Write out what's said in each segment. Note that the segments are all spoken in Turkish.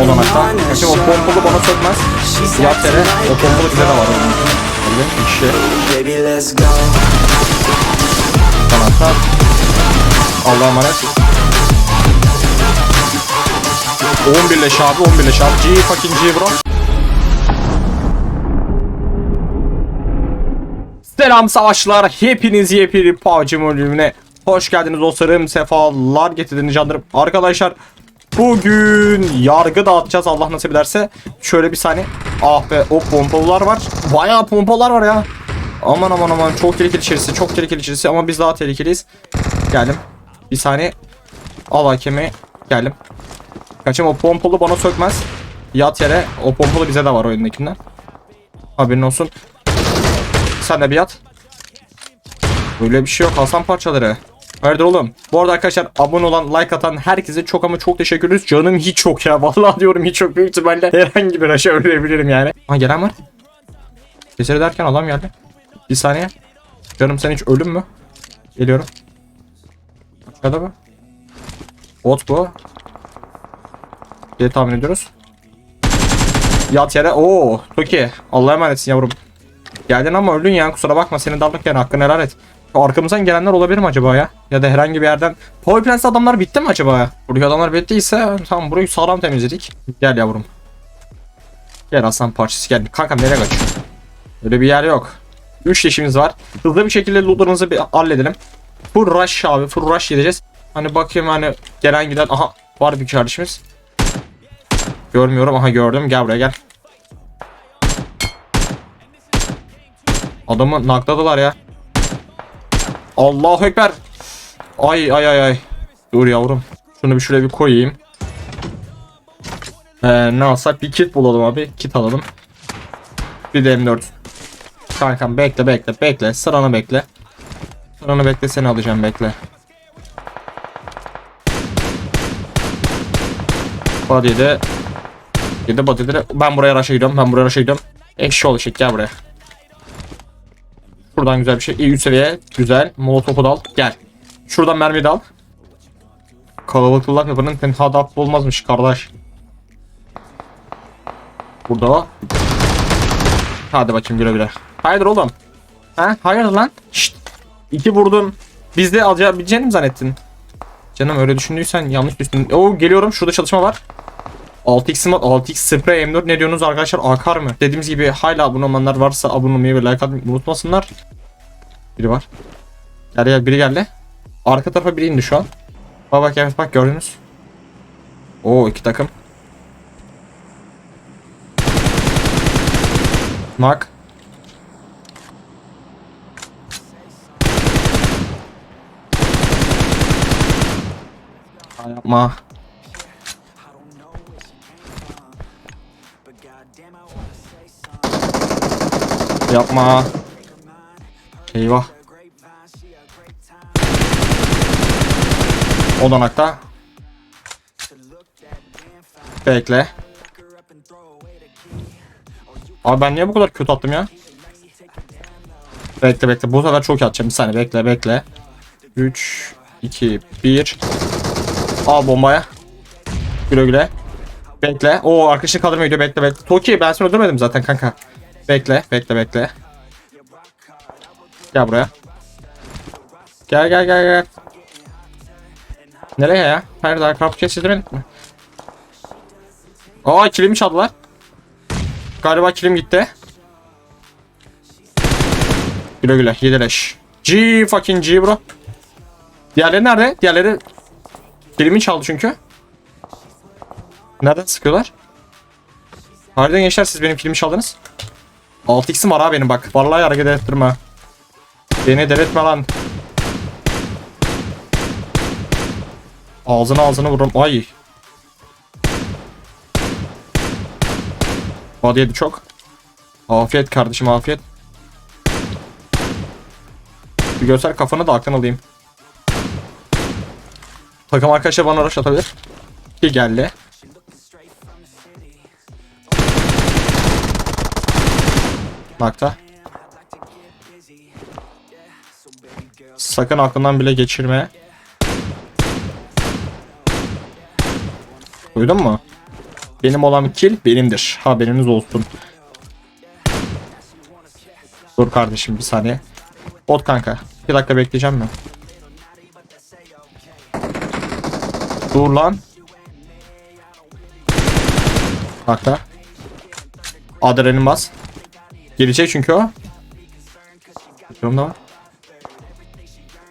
O on a Kaçım o pompalı bana sökmez. Yere. acting O pompalı de var. Öyle işte. Baby, let's go. Kanatlar. Allah'a emanet. 11 leş abi 11 leş abi. G fucking G bro. Selam savaşçılar. Hepiniz yepyeni PUBG bölümüne hoş geldiniz dostlarım. Sefalar getirdiniz canlarım. Arkadaşlar bugün yargı dağıtacağız Allah nasip ederse. Şöyle bir saniye. Ah be o pompalılar var. Bayağı pompalar var ya. Aman aman aman çok tehlikeli içerisi çok tehlikeli içerisi ama biz daha tehlikeliyiz. Geldim. Bir saniye. Al hakemi. Geldim. Kaçım o pompalı bana sökmez. Yat yere. O pompalı bize de var oyundakinden. Haberin olsun. Sen de bir yat. Böyle bir şey yok. Hasan parçaları. Hayırdır oğlum. Bu arada arkadaşlar abone olan, like atan herkese çok ama çok teşekkür ederiz. Canım hiç yok ya. Vallahi diyorum hiç yok. Büyük ihtimalle herhangi bir aşağı ölebilirim yani. Ha gelen var. Keser ederken adam geldi. Bir saniye. Canım sen hiç ölüm mü? Geliyorum. Aşağıda mı? Bot bu. diye tahmin ediyoruz. Yat yere. Oo, Toki. Allah'a emanetsin yavrum. Geldin ama öldün ya kusura bakma senin dallık yani hakkını helal et. Arkamızdan gelenler olabilir mi acaba ya? Ya da herhangi bir yerden. Powerplant'te adamlar bitti mi acaba ya? Buradaki adamlar bittiyse tamam burayı sağlam temizledik. Gel yavrum. Gel aslan parçası gel. Kankam nereye kaçıyorsun? Öyle bir yer yok. 3 leşimiz var. Hızlı bir şekilde lootlarımızı bir halledelim. Full rush abi. Full rush gideceğiz. Hani bakayım hani gelen giden. Aha var bir kardeşimiz. Görmüyorum. Aha gördüm. Gel buraya gel. Adamı nakladılar ya. Allahu Ekber. Ay ay ay ay. Dur yavrum. Şunu bir şuraya bir koyayım. Ee, ne alsak? Bir kit bulalım abi. Kit alalım. Bir de M4. Kankam bekle bekle bekle. Sıranı bekle. Sıranı bekle seni alacağım bekle. Body'de Yedi body'de ben buraya rush'a gidiyorum. Ben buraya rush'a gidiyorum. Ekşi ol eşek gel buraya. Şuradan güzel bir şey. İyi üst seviye. Güzel. Molotof'u da al. Gel. Şuradan mermi de al. Kalabalık laf yapanın tenhada affı olmazmış kardeş. Burada o. Hadi bakayım güle güle. Hayırdır oğlum? Ha? Hayırdır lan? Şşt. İki vurdun. Biz de alabileceğini mi zannettin? Canım öyle düşündüysen yanlış düşündün. Oo geliyorum. Şurada çalışma var. 6x var. 6x sprey M4 ne diyorsunuz arkadaşlar? Akar mı? Dediğimiz gibi hala abone olmanlar varsa abone olmayı ve like atmayı unutmasınlar. Biri var. Gel gel biri geldi. Arka tarafa biri indi şu an. Bak bak evet bak gördünüz. Oo iki takım. Mark. Yapma. Yapma. Eyvah. Odanakta. Bekle. Abi ben niye bu kadar kötü attım ya? Bekle bekle. Bu sefer çok atacağım. Bir saniye bekle bekle. 3 2 1 Al bombaya. Güle güle. Bekle. Oo arkadaşını kaldırmaya gidiyor. Bekle bekle. Toki ben seni öldürmedim zaten kanka. Bekle bekle bekle. Gel buraya. Gel gel gel gel. Nereye ya? Hayır daha kapı kesilmedik mi? Aa kilimi çaldılar. Galiba kilim gitti. Güle güle yedileş. G fucking G bro. Diğerleri nerede? Diğerleri kilimi çaldı çünkü. Nereden sıkıyorlar? Harbiden gençler siz benim kilimi çaldınız. 6x'im var ha benim bak. Vallahi hareket ettirme. Beni delirtme lan. Ağzına ağzına vururum. Ay. Body yedi çok. Afiyet kardeşim afiyet. Bir göster kafanı da aklını alayım. Takım arkadaşlar bana rush atabilir. Bir geldi. Nakta. Sakın aklından bile geçirme. Duydun mu? Benim olan kill benimdir. Haberiniz olsun. Dur kardeşim bir saniye. Bot kanka. Bir dakika bekleyeceğim mi? Dur lan. Dakika. Adrenalin bas. Gelecek çünkü o. Bakıyorum da var.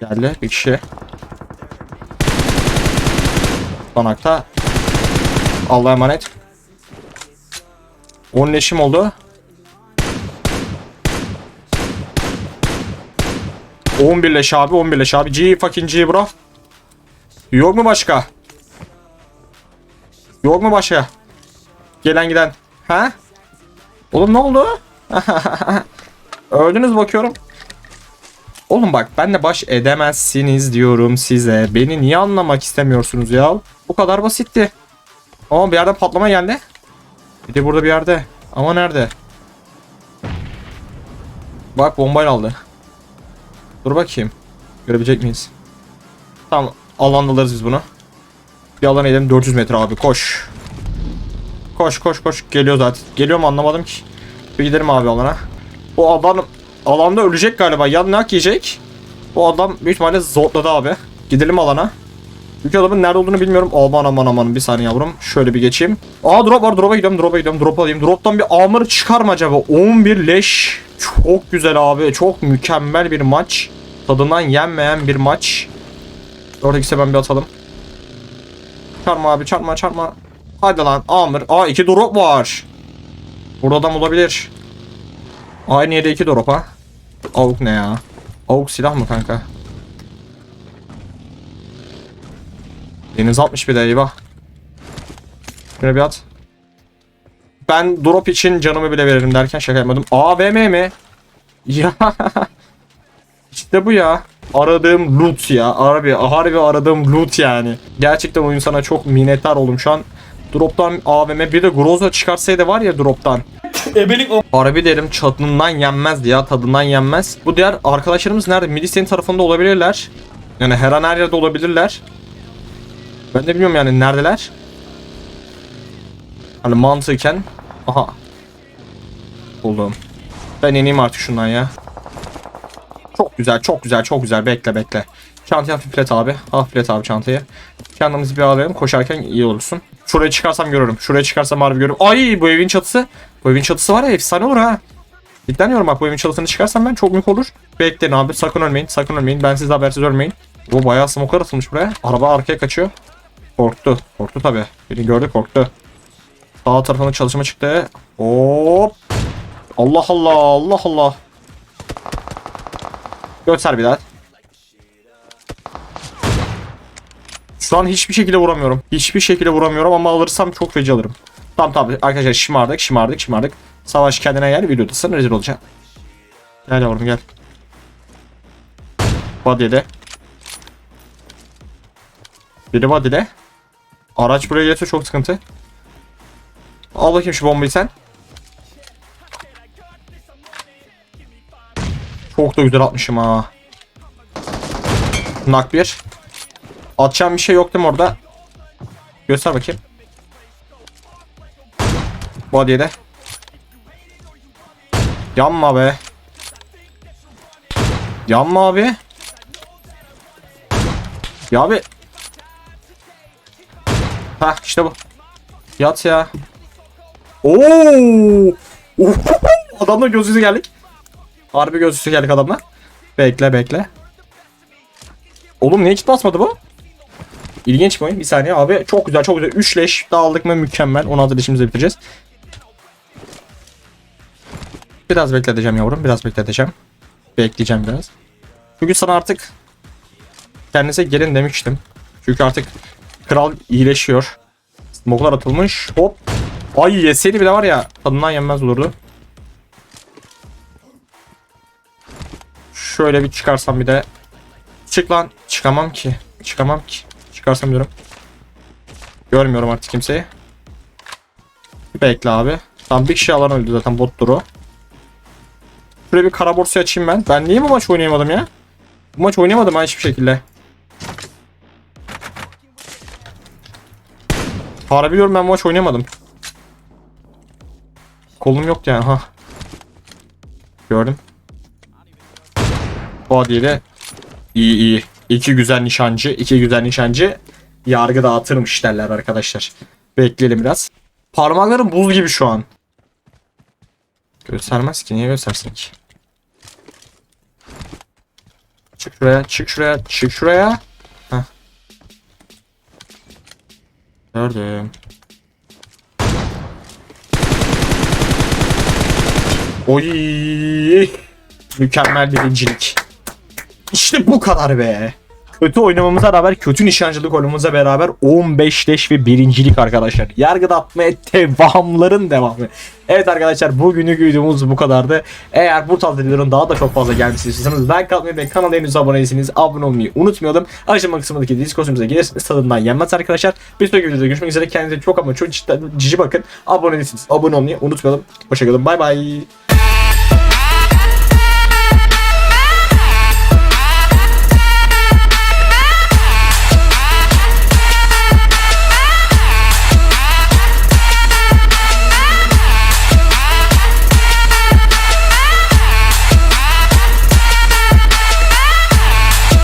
Geldi bir kişi. Konakta. Allah'a emanet. 10 leşim oldu. 11 leş abi 11 leş abi. G fucking G bro. Yok mu başka? Yok mu başka? Gelen giden. Ha? Oğlum ne oldu? Öldünüz bakıyorum. Oğlum bak benle baş edemezsiniz diyorum size. Beni niye anlamak istemiyorsunuz ya? Bu kadar basitti. Ama bir yerden patlama geldi. Bir de burada bir yerde. Ama nerede? Bak bombayla aldı. Dur bakayım. Görebilecek miyiz? Tamam. Alandalarız biz bunu. Bir alana gidelim 400 metre abi koş. Koş koş koş. Geliyor zaten. Geliyor mu anlamadım ki. Gidelim abi alana. Bu adam alanda ölecek galiba. Ya nak yiyecek. Bu adam büyük ihtimalle zotladı abi. Gidelim alana. Büyük adamın nerede olduğunu bilmiyorum. Aman aman aman bir saniye yavrum. Şöyle bir geçeyim. Aa drop var. Drop'a gidiyorum. Drop'a gidiyorum. Drop alayım. Drop'tan bir armor çıkar mı acaba? 11 leş. Çok güzel abi. Çok mükemmel bir maç. Tadından yenmeyen bir maç. Oradaki ben bir atalım. Çarpma abi çarpma çarpma. Hadi lan Amir. Aa iki drop var. Burada adam olabilir. Aynı yerde iki drop ha. Avuk ne ya? Avuk silah mı kanka? Deniz atmış bir de eyvah. Şöyle bir at. Ben drop için canımı bile veririm derken şaka yapmadım. AVM mi? Ya. işte bu ya. Aradığım loot ya. Harbi, harbi aradığım loot yani. Gerçekten oyun sana çok minnettar oldum şu an. Drop'tan AVM bir de Groza çıkarsaydı var ya drop'tan. Ebelik. Harbi derim çatından yenmezdi ya tadından yenmez. Bu diğer arkadaşlarımız nerede? Milis'in tarafında olabilirler. Yani her an her yerde olabilirler. Ben de bilmiyorum yani neredeler. Hani mantıken. Aha. Buldum. Ben ineyim artık şundan ya. Çok güzel çok güzel çok güzel bekle bekle. Çantayı hafiflet abi. Hafiflet abi çantayı. Kendimizi bir alayım koşarken iyi olursun. Şuraya çıkarsam görürüm. Şuraya çıkarsam harbi görürüm. Ay bu evin çatısı. Bu evin çatısı var ya efsane olur ha. Cidden diyorum bak bu evin çatısını çıkarsam ben çok mük olur. Bekleyin abi sakın ölmeyin sakın ölmeyin. Ben siz habersiz ölmeyin. Bu bayağı smoker atılmış buraya. Araba arkaya kaçıyor. Korktu. Korktu tabi. Beni gördü korktu. Sağ tarafına çalışma çıktı. Hop. Allah Allah Allah Allah. Göster bir daha. Şu hiçbir şekilde vuramıyorum. Hiçbir şekilde vuramıyorum ama alırsam çok feci alırım. Tamam tamam arkadaşlar şımardık şımardık şımardık. Savaş kendine gel videodasın rezil olacaksın. Gel yavrum gel. Body'de. Biri body'de. Araç buraya gelirse çok sıkıntı. Al bakayım şu bombayı sen. Çok da güzel atmışım ha. Nak bir. Atacağım bir şey yok değil mi orada? Göster bakayım. Body'ye de. Yanma be. Yanma abi. Ya abi. Ha işte bu. Yat ya. Oo! Adamla göz yüzü geldik. Harbi göz yüzü geldik adamla. Bekle bekle. Oğlum niye kit basmadı bu? İlginç bir. Bir saniye abi. Çok güzel çok güzel. 3 leş daha aldık mı mükemmel. 16 leşimizi bitireceğiz. Biraz bekleteceğim yavrum. Biraz bekleteceğim. Bekleyeceğim biraz. Çünkü sana artık kendinize gelin demiştim. Çünkü artık kral iyileşiyor. Smoklar atılmış. Hop. Ay yeseydi bile var ya tadından yenmez olurdu. Şöyle bir çıkarsam bir de. Çık lan. Çıkamam ki. Çıkamam ki. Çıkarsam diyorum. Görmüyorum artık kimseyi. Bekle abi. Tamam bir kişi alan öldü zaten bottur o. Şuraya bir kara borsayı açayım ben. Ben niye bu maç oynayamadım ya? Bu maç oynayamadım ha hiçbir şekilde. Para biliyorum ben maç oynamadım. Kolum yoktu yani ha. Gördüm. Bu adıyla iyi iyi. İki güzel nişancı, iki güzel nişancı yargı dağıtırmış derler arkadaşlar. Bekleyelim biraz. Parmaklarım buz gibi şu an. Göstermez ki niye göstersin ki? Çık şuraya, çık şuraya, çık şuraya. Heh. Gördüm. Oy! Mükemmel birincilik. İşte bu kadar be. Kötü oynamamıza rağmen kötü nişancılık oynamamıza beraber 15 leş ve birincilik arkadaşlar. Yargıda atmaya devamların devamı. Evet arkadaşlar bugünlük videomuz bu kadardı. Eğer bu tarz videoların daha da çok fazla gelmesini istiyorsanız like atmayı ve kanala henüz abone değilseniz abone olmayı unutmayalım. Açıklama kısmındaki Discord'umuza gelirsiniz tadından yenmez arkadaşlar. Bir sonraki videoda görüşmek üzere. Kendinize çok ama çok cici bakın. Abone değilseniz abone olmayı unutmayalım. Hoşçakalın bay bay.